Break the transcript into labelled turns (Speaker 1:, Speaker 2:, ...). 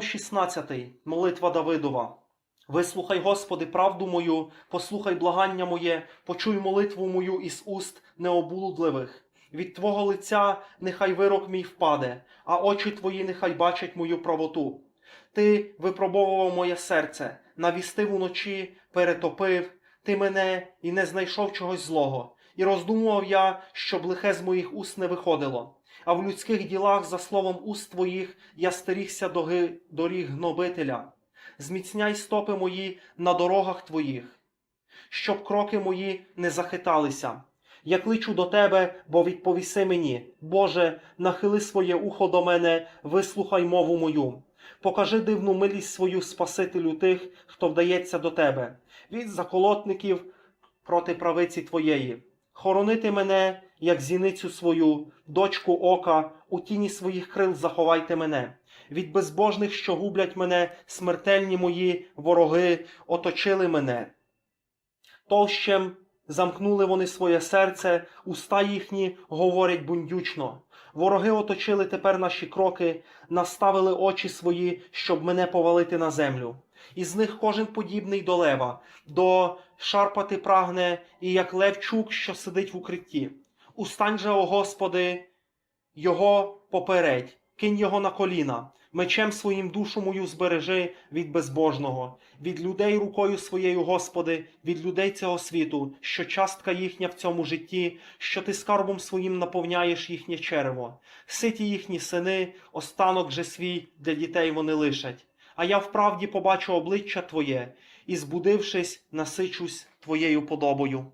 Speaker 1: 16. Молитва Давидова. Вислухай, Господи, правду мою, послухай благання моє, почуй молитву мою із уст необлудливих. Від Твого лиця нехай вирок мій впаде, а очі Твої нехай бачать мою правоту. Ти випробовував моє серце, навістив уночі, перетопив, ти мене і не знайшов чогось злого, і роздумував я, щоб лихе з моїх уст не виходило. А в людських ділах, за словом уст твоїх, я стерігся доги, доріг гнобителя. Зміцняй стопи мої на дорогах твоїх, щоб кроки мої не захиталися. Я кличу до тебе, бо відповіси мені. Боже, нахили своє ухо до мене, вислухай мову мою. Покажи дивну милість свою Спасителю тих, хто вдається до тебе, від заколотників проти правиці твоєї. Хоронити мене, як зіницю свою, дочку ока, у тіні своїх крил заховайте мене. Від безбожних, що гублять мене, смертельні мої вороги оточили мене. Товщем замкнули вони своє серце, уста їхні говорять бундючно. Вороги оточили тепер наші кроки, наставили очі свої, щоб мене повалити на землю. Із них кожен подібний до лева, до шарпати прагне, і як левчук, що сидить в укритті. Устань же, о Господи, його попередь, кинь його на коліна, мечем своїм душу мою збережи від безбожного, від людей рукою своєю, Господи, від людей цього світу, що частка їхня в цьому житті, що ти скарбом своїм наповняєш їхнє черево. Ситі їхні сини, останок же свій для дітей вони лишать. А я вправді побачу обличчя Твоє, і, збудившись, насичусь Твоєю подобою.